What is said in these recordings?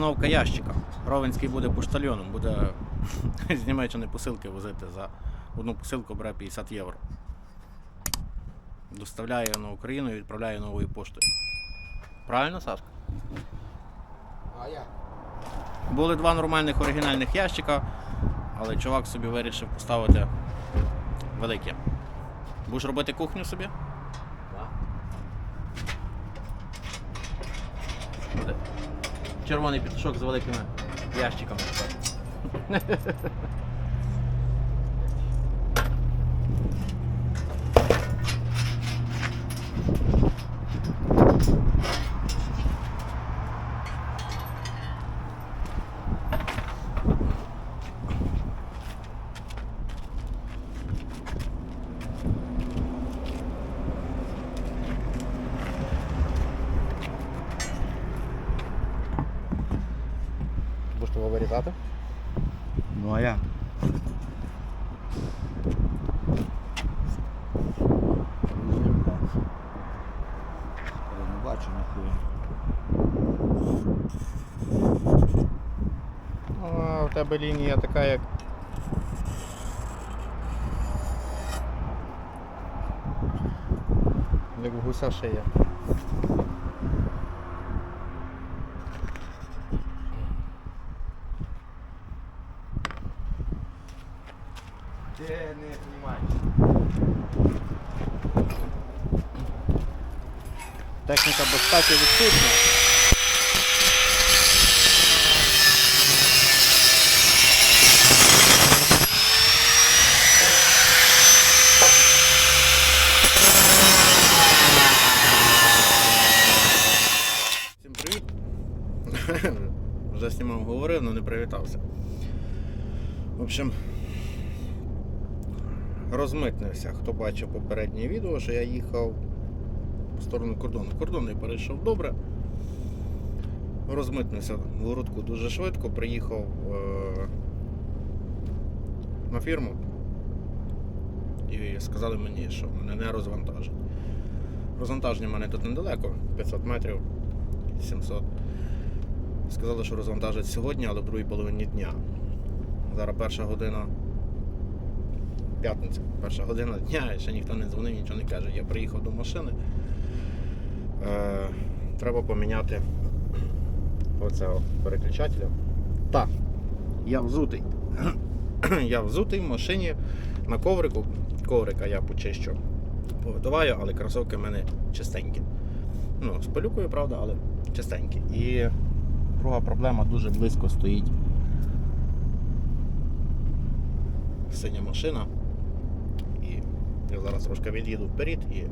Установка ящика. Ровенський буде поштальйоном, буде з Німеччини посилки возити за одну посилку бере 50 євро. Доставляє на Україну і відправляє новою поштою. Правильно, Сашка? А як? Були два нормальних оригінальних ящика, але чувак собі вирішив поставити великі. Будеш робити кухню собі? Буде Червоний пітушок з великими ящиками. тепер. Будеш того вирізати? Ну а? Я не бачу ніхуя. А, у тебе лінія така, як. Як в гуся шия. Техніка безпеки відсутня. Всім привіт. Вже знімав говорив, але не привітався. В общем, розмитнився. Хто бачив попереднє відео, що я їхав сторону кордону. Кордон я перейшов добре. Розмитнився в городку дуже швидко, приїхав е- на фірму і сказали мені, що мене не розвантажать. Розвантаження в мене тут недалеко, 500 метрів, 700. Сказали, що розвантажать сьогодні, але в другій половині дня. Зараз перша година. П'ятниця, перша година дня, ще ніхто не дзвонив, нічого не каже. Я приїхав до машини. Е, треба поміняти оцього переключателя. Так, я взутий. я взутий в машині на коврику. Коврика я почищу. Повидуваю, але кросовки в мене чистенькі. Ну, з пилюкою, правда, але чистенькі. І друга проблема дуже близько стоїть. Синя машина. І я зараз трошки від'їду вперед і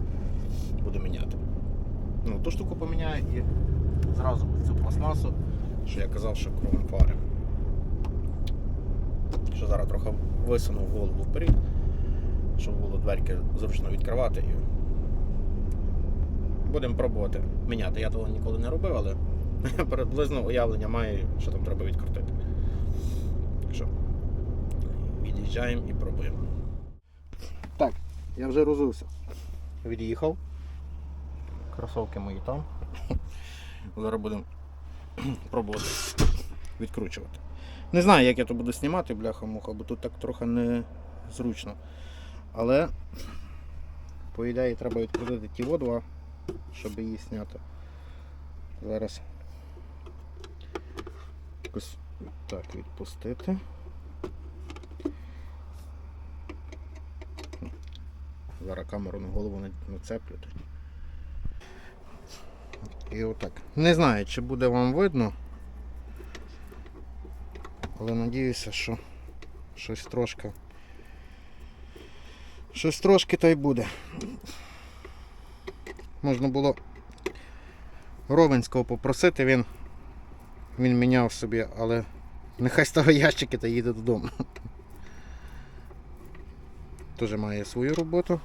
буду міняти. Ну, ту штуку поміняю і зразу цю пластмасу, що я казав, що кругом фари. Що зараз трохи висунув голову вперед, щоб було дверки зручно відкривати і будемо пробувати міняти. Я того ніколи не робив, але приблизно уявлення маю, що там треба відкрутити. Що, від'їжджаємо і пробуємо. Так, я вже розувся. Від'їхав. Кросовки мої там. Зараз будемо пробувати відкручувати. Не знаю, як я то буду знімати, бляха-муха, бо тут так трохи незручно. Але, по ідеї, треба відкрутити ті два, щоб її зняти. Зараз якось так відпустити. Зараз камеру на голову на- нацеплю. І отак. Не знаю, чи буде вам видно. Але надіюся, що щось трошки. Щось трошки та й буде. Можна було Ровенського попросити, він, він міняв собі, але нехай ставить ящики та їде додому. Теж має свою роботу.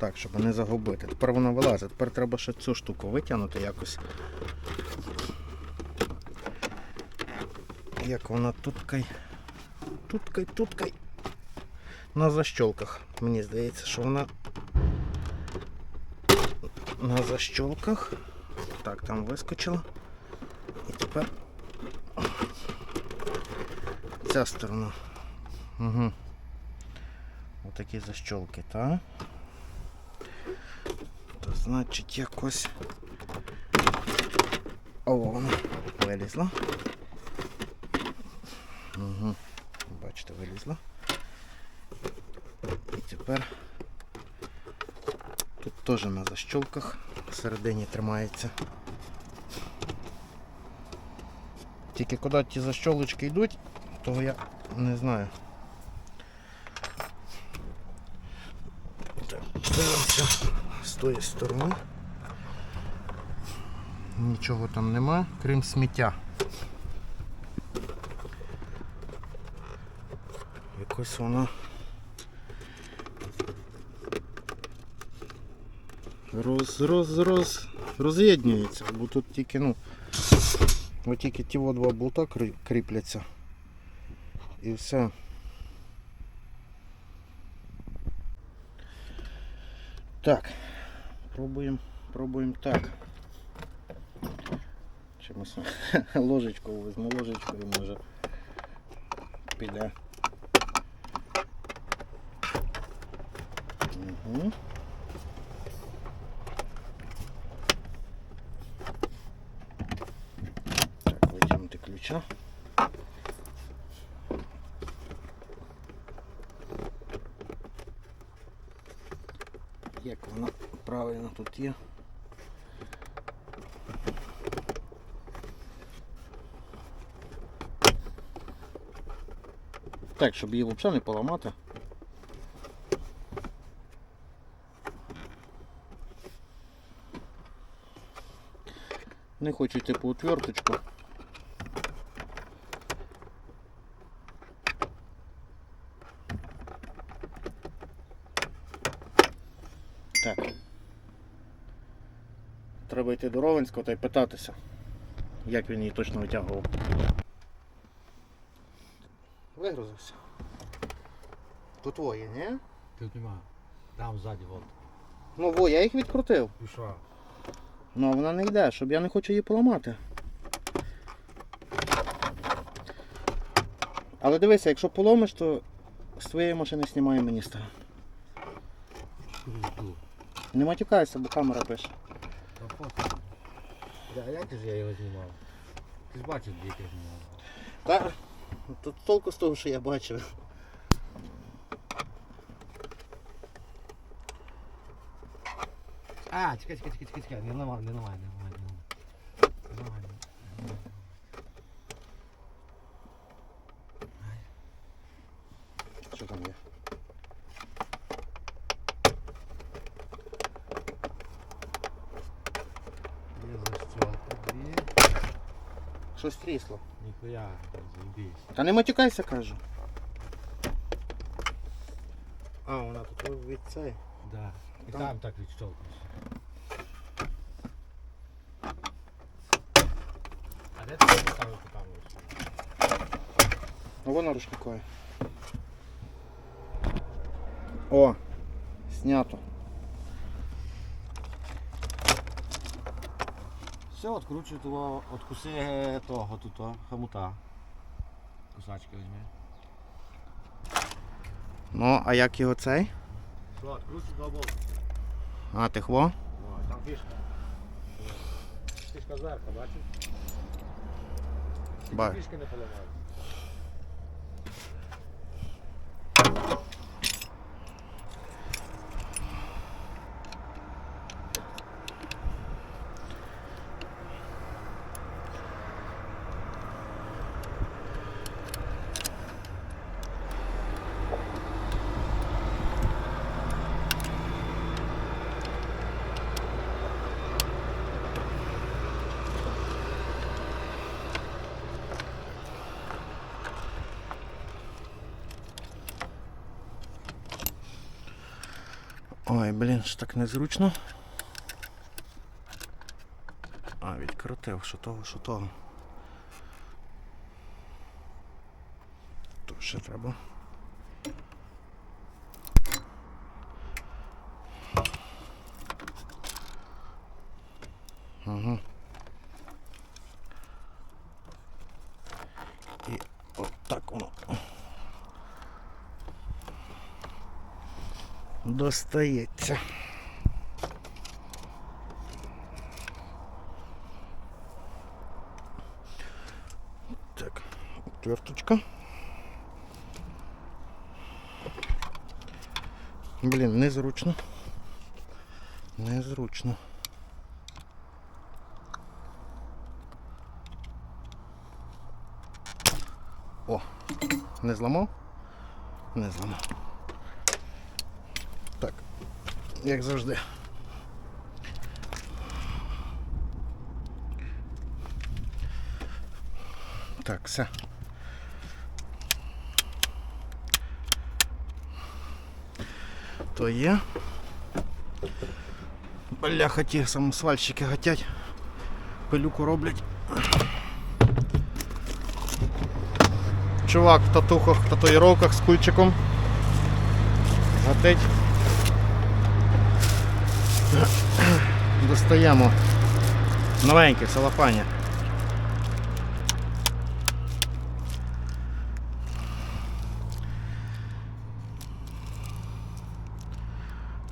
Так, щоб не загубити. Тепер вона вилазить. Тепер треба ще цю штуку витягнути якось. Як вона туткай. Туткай, туткай. На защолках. Мені здається, що вона на защолках. Так, там вискочила. І тепер ця сторона. Угу. Отакі защолки, так? То значить якось. О, воно вилізла. Угу. Бачите, вилізла. І тепер тут теж на защолках всередині тримається. Тільки куди ті защолочки йдуть, того я не знаю. Так, дивимося з тої сторони. Нічого там нема, крім сміття. Якось воно роз, роз, роз, роз'єднюється, бо тут тільки, ну, от тільки ті два болта кріпляться. І все. Так, пробуємо, пробуємо так. Ложечку візьму ложечку і може піде. Угу. Так, витягнути ключа. Як воно правильно тут є. Так, щоб її взагалі не поламати. Не хочу йти по отверточку. Так. Треба йти до Ровенського та й питатися, як він її точно витягував. Вигрузився. Тут твоє, ні? Тут нема. Там ззаді вот. Ну во, я їх відкрутив. І що? Ну, а вона не йде, щоб я не хочу її поламати. Але дивися, якщо поломиш, то з твоєї машини знімає мені стає. Не матюкайся, бо камера пише. Да, як же я його знімав? Ти ж бачив, де я знімав. Та тут толку з того, що я бачив. А, чекай, чекай, чекай, чекай, чекай, не ламай, не ламай, не ламай, Щось трісло. Ніхуя, заебись. Та не матюкайся, кажу. А, вона тут від цей. Да. І Там. там так відщолкнеш. А де ти поставив ту камеру? Ну вона рушникове. О! Снято. Все, откручуй того, откуси того тут, о, хомута. Кусачки візьми. Ну, а як його цей? Що, откручу до болта. А, тихво? О, там фішка. Фішка зверху, бачиш? Фішки не поламали. Ой, блін, ж так незручно. А, відкрутив, що того, що того. То ще треба. Ага. Достається. Так, отверточка. Блін, незручно. Незручно. О, не зламав? Не зламав. Так, як завжди. Так, все. То є. Бляха, ті самосвальщики гатять. Пилюку роблять. Чувак в татухах, в татуїровках з кульчиком. Гатить. Достаємо. Новеньке в салапані.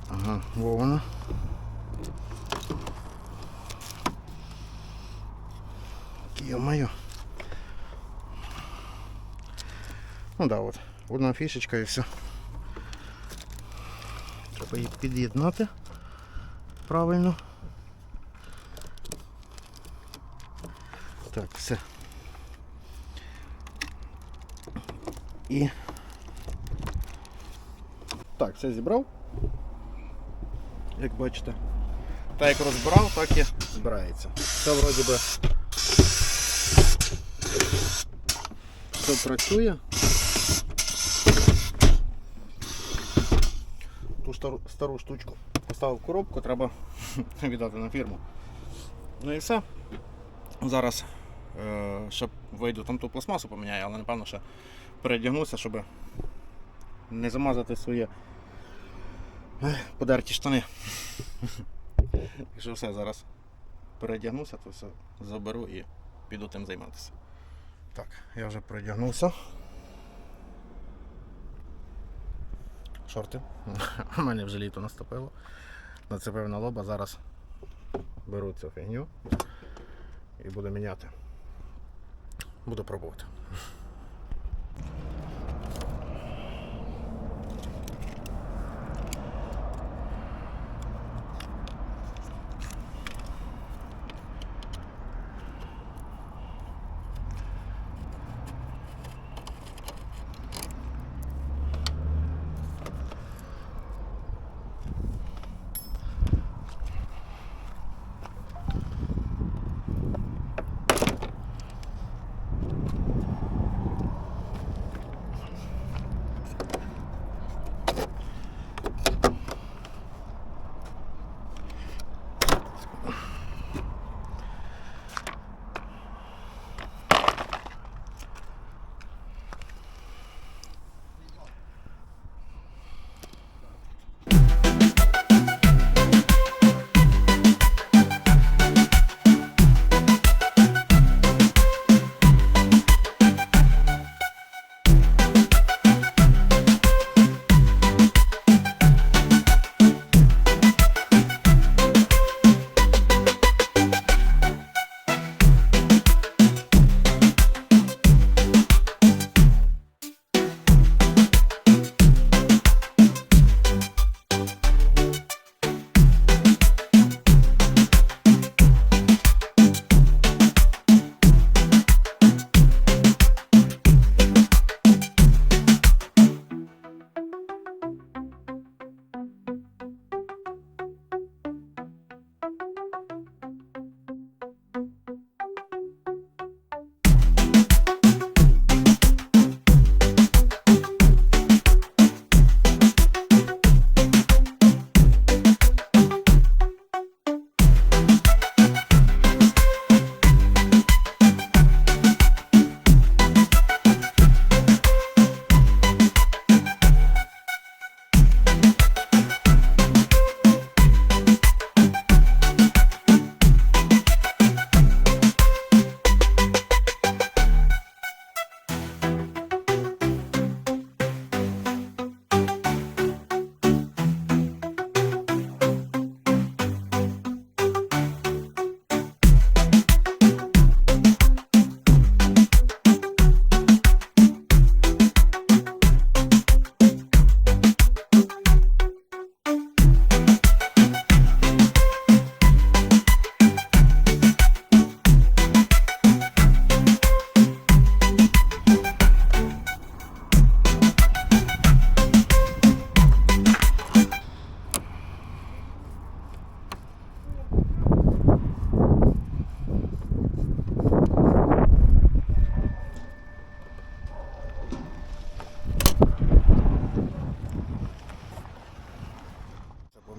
Ага, во воно. Ё-моё. Ну да, от. Одна фішечка і все. Треба її під'єднати правильно. Так, все. І. Так, все зібрав. Як бачите. Так як розбирав, так і збирається. Все вроді би. Все працює. Ту стару, стару штучку поставив в коробку, треба віддати на фірму. Ну і все. Зараз е, ще вийду там ту пластмасу поміняю, але напевно ще передягнуся, щоб не замазати свої подерті штани. Якщо все, зараз передягнуся, то все заберу і піду тим займатися. Так, я вже передягнувся. Шорти. У мене вже літо наступило. Нацепив на лоба, зараз беру цю фігню і буду міняти. Буду пробувати.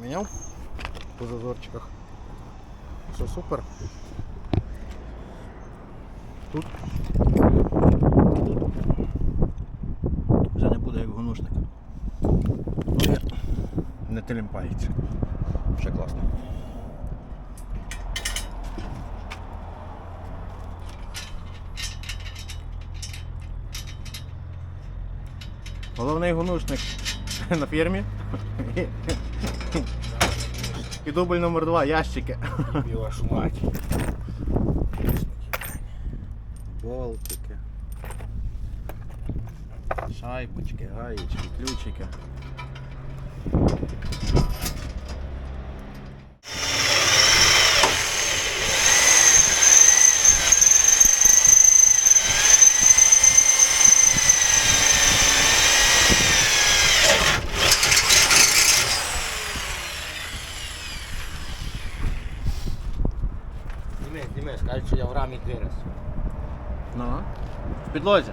поміняв по зазорчиках. Все супер. Тут вже не буде як гоношник. Ну, не телімпається. Вже класно. Головний гоношник на фірмі. І дубль номер два ящики. Вашу мать. Болтики. Шайбочки, гаєчки, ключики. Зніми, зніми, скажуть, що я в рамі вирос. Ну. В підлозі.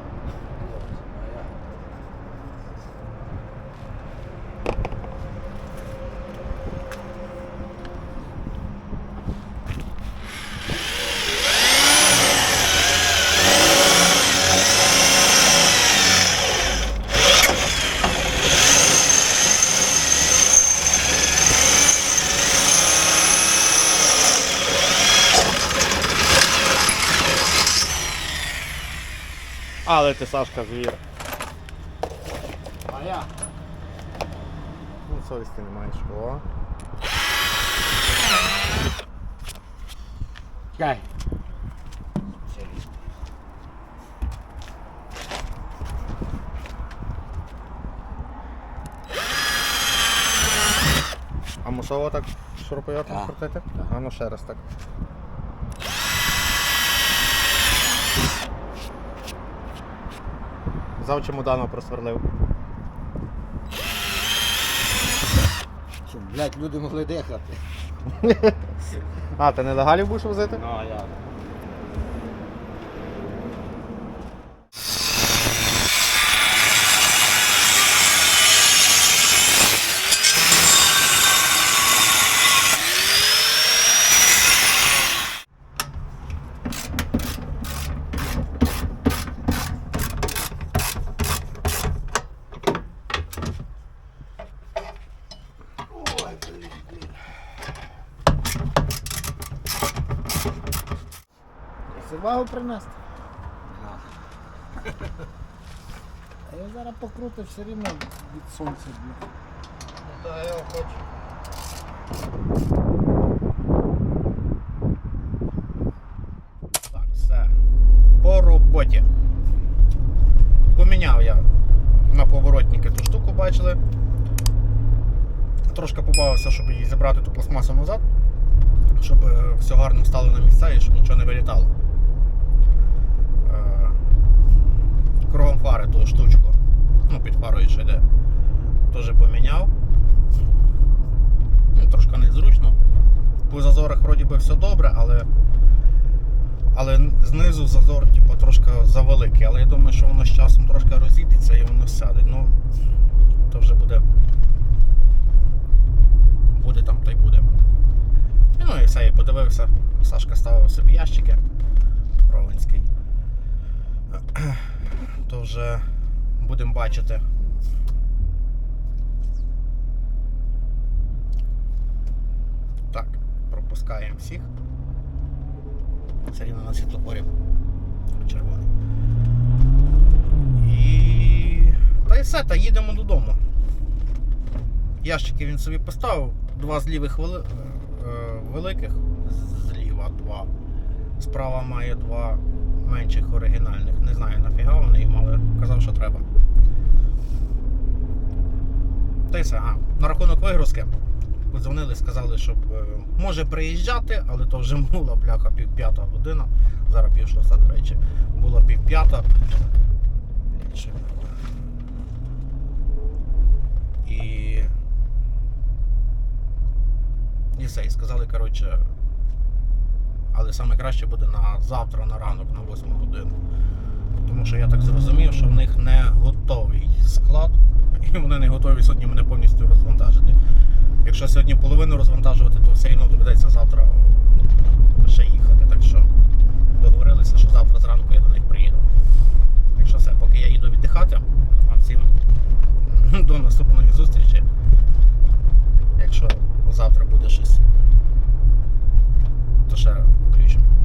Але ти Сашка звір. А я? Ну, совісті не маєш. О. Чекай. А мусово так шуруповертом крутити? А ну ще раз так. Зав дано просверлив. Блять, люди могли дихати. А, ти нелегалів будеш возити? Ну, а я. Вагу принести. А я зараз покрутив все рівно від сонця. блін. Ну так, я хочу. Так, все. По роботі. Поміняв я на поворотники ту штуку, бачили. Трошки побавився, щоб її забрати ту пластмасу назад, щоб е, все гарно стало на місця і щоб нічого не вилітало. Е, Кругом фари ту штучку. Ну, під фарою ще йде. Теж поміняв. Ну, трошки незручно. По зазорах вроді би все добре, але. Але знизу зазор типу, трошки завеликий. Але я думаю, що воно з часом трошки розійдеться і воно сяде. Ну, то вже буде. Буде там та й буде. І, Ну і все, я подивився. Сашка ставив собі ящики. Ровенський. То вже будемо бачити. Так, пропускаємо всіх. Це рівно на світлофорі. Червоний. І. Та й все, та їдемо додому. Ящики він собі поставив. Два з лівих вели... е, великих, зліва два. Справа має два менших оригінальних. Не знаю нафіга вони їм, але казав, що треба. Та й все, а, на рахунок вигрузки. Подзвонили, сказали, щоб е, може приїжджати, але то вже була бляха пів п'ята година. Зараз пів шоста, до речі. Була пів п'ята. Ще. І. І все. І сказали, коротше але саме краще буде на завтра, на ранок, на 8 годину. Тому що я так зрозумів, що в них не готовий склад, і вони не готові сьогодні мене повністю розвантажити. Якщо сьогодні половину розвантажувати, то все одно доведеться завтра ще їхати. Так що договорилися, що завтра зранку я до них приїду. Якщо все, поки я їду віддихати, вам всім до наступної зустрічі. Якщо завтра буде щось то ще включимо.